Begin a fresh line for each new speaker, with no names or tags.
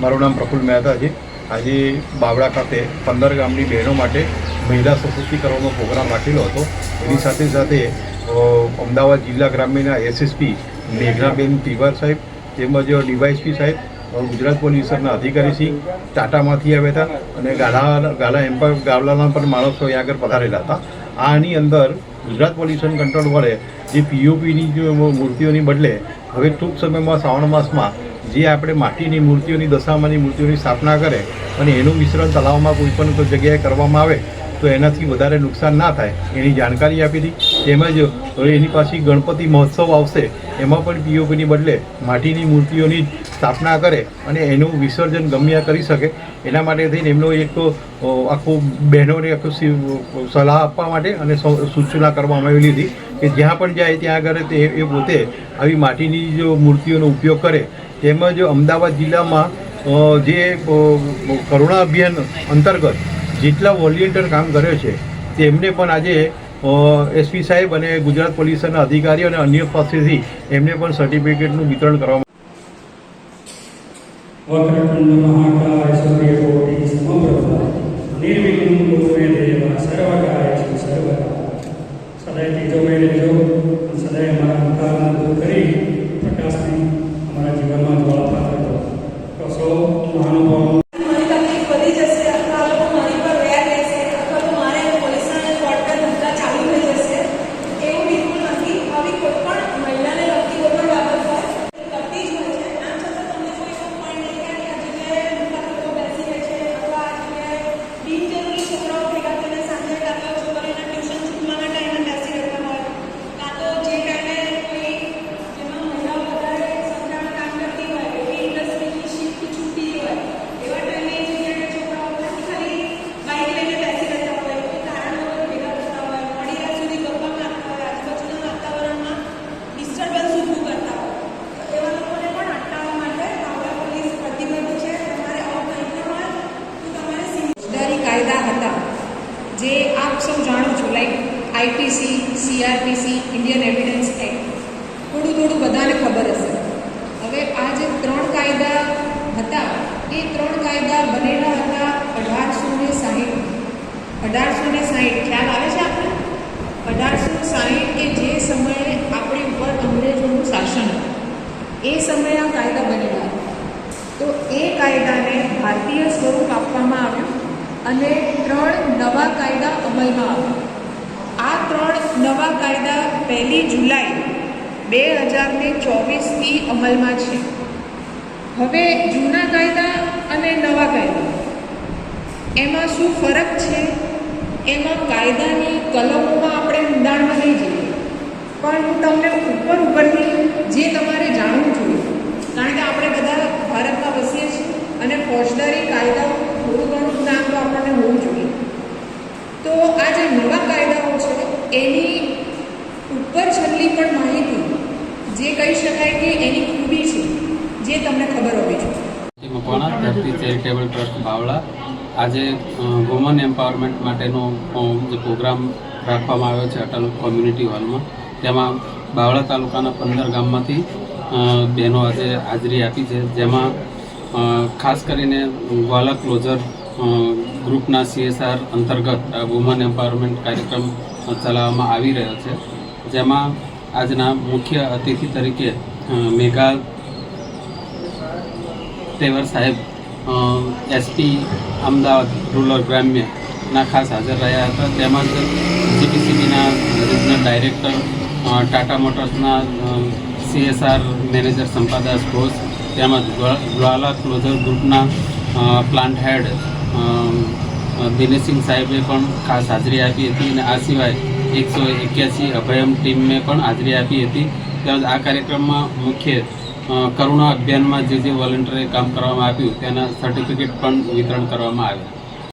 મારું નામ પ્રફુલ્લ મહેતા છે. આજે બાવળા ખાતે પંદર ગામની બહેનો માટે મહિલા સશક્તિકરણનો પ્રોગ્રામ રાખેલો હતો. એની સાથે સાથે અમદાવાદ જિલ્લા ગ્રામ્યના એસએસપી મેઘનાબેન તિવાર સાહેબ તેમજ ડીવાયસપી સાહેબ ગુજરાત પોલીસના અધિકારીશ્રી ટાટામાંથી આવ્યા હતા અને ગાલા ગાલા એમ્પર ગાવલાના પણ માણસો અહીંયા આગળ પધારેલા હતા. આની અંદર ગુજરાત પોલ્યુશન કંટ્રોલ વડે જે પીઓપીની જે મૂર્તિઓની બદલે હવે ટૂંક સમયમાં શ્રાવણ માસમાં જે આપણે માટીની મૂર્તિઓની, દશામાની મૂર્તિઓની સ્થાપના કરે અને એનું મિશ્રણ તળાવમાં કોઈ પણ જગ્યાએ કરવામાં આવે, તો એનાથી વધારે નુકસાન ના થાય, એની જાણકારી આપી હતી. તેમજ એની પાછી ગણપતિ મહોત્સવ આવશે, એમાં પણ પીઓપીની બદલે માટીની મૂર્તિઓની જ સ્થાપના કરે અને એનું વિસર્જન ગમ્યા કરી શકે, એના માટે થઈને એમનો એક આખું બહેનોને આખું સલાહ આપવા માટે અને સૂચના કરવામાં આવેલી હતી કે જ્યાં પણ જાય ત્યાં આગળ તે એ પોતે આવી માટીની જો મૂર્તિઓનો ઉપયોગ કરે. તેમજ અમદાવાદ જિલ્લામાં જે કરુણા અભિયાન અંતર્ગત જેટલા વોલિયન્ટર કામ કરે છે, તેમને પણ આજે એસપી સાહેબ અને ગુજરાત પોલીસના અધિકારીઓ અને અન્ય પાસેથી એમને પણ સર્ટિફિકેટનું વિતરણ કરવામાં
મહાકાય સૂર્યકોટિ સમપ્રભા નિર્વિઘ્ન કુરુ મે દેવ સર્વકાર્યેષુ સર્વદા સદાય ત્રીજો મેં રહેજો સદાય અમારા અંધકારને દૂર કરી પ્રકાશની અમારા જીવનમાં જ્વાળા કરતો તો સૌ
મારી તકલીફ વધી જશે અથવા આ લોકો મારી પર વેર રહેશે અથવા તો મારે પોલીસના કોર્ટ પર ધંધા ચાલુ થઈ જશે એવું બિલકુલ નથી આવી કોઈ પણ મહિલાને લગતી કોઈ પણ બાબત હોય કરતી જ હોય છે આમ છતાં તમને કોઈ એવો પોઈન્ટ નહીં કે આ જગ્યાએ મોટા લોકો બેસી રહે છે અથવા આ જગ્યાએ
IPC, CrPC, Indian evidence act. થોડું થોડું બધાને ખબર હશે. હવે આ જે ત્રણ કાયદા હતા, એ ત્રણ કાયદા બનેલા હતા અઢારસો ને સાહીઠ. અઢારસો ને સાહીઠ, ખ્યાલ આવે છે આપણે અઢારસો સાહીઠ કે જે સમયે આપણી ઉપર અંગ્રેજોનું શાસન હતું. એ સમયે આ કાયદા બનેલા તો એ કાયદાને ભારતીય સ્વરૂપ આપવામાં આવ્યું અને ત્રણ નવા કાયદા અમલમાં આવ્યા. નવા કાયદા પહેલી જુલાઈ બે હજાર ને ચોવીસથી અમલમાં છે. હવે જૂના કાયદા અને નવા કાયદા. એમાં શું ફરક છે? એમાં કાયદાની કલમોમાં આપણે ઊંડાણમાં નહીં જઈએ. પણ હું તમને ઉપર ઉપરથી જે તમારે જાણવું જોઈએ કારણ કે આપણે બધા ભારતમાં વસીએ છીએ અને ફોજદારી કાયદાઓ થોડું ઘણું જ્ઞાન તો આપણને હોવું જોઈએ. તો આ જે નવા કાયદાઓ છે, એની ઉપર છેલ્લી પણ માહિતી જે કહી શકાય કે એની ખૂબી છે, જે તમને ખબર હોવી જોઈએ.
મકવાણા ધરતી ચેરિટેબલ ટ્રસ્ટ બાવળા. આજે વુમન એમ્પાવરમેન્ટ માટેનો જે પ્રોગ્રામ રાખવામાં આવ્યો છે અટલ કોમ્યુનિટી હોલમાં તેમાં બાવળા તાલુકાના પંદર ગામમાંથી બહેનો આજે હાજરી આપી છે. જેમાં ખાસ કરીને ગ્વાલા ક્લોઝર ગ્રુપના સીએસઆર અંતર્ગત વુમન એમ્પાવરમેન્ટ કાર્યક્રમ ચલાવવામાં આવી રહ્યો છે. જેમાં આજના મુખ્ય અતિથિ તરીકે મેઘા તેવર સાહેબ એસપી અમદાવાદ રૂરલ ગ્રામ્યના ખાસ હાજર રહ્યા હતા. તેમજ જીપીસીબીના regional director Tata મોટર્સના C S R manager Sampadas Ghosh, તેમજ ગ્વા- ગ્વાલા ક્લોઝર ગ્રુપના પ્લાન્ટ હેડ દિનેશસિંહ સાહેબે પણ ખાસ હાજરી આપી હતી. અને આ સિવાય એકસો એક્યાસી અભયમ ટીમને પણ હાજરી આપી હતી. તેમજ આ કાર્યક્રમમાં મુખ્ય કરુણા અભિયાનમાં જે જે વોલેન્ટરે કામ કરવામાં આવ્યું, તેના સર્ટિફિકેટ પણ વિતરણ કરવામાં આવ્યા.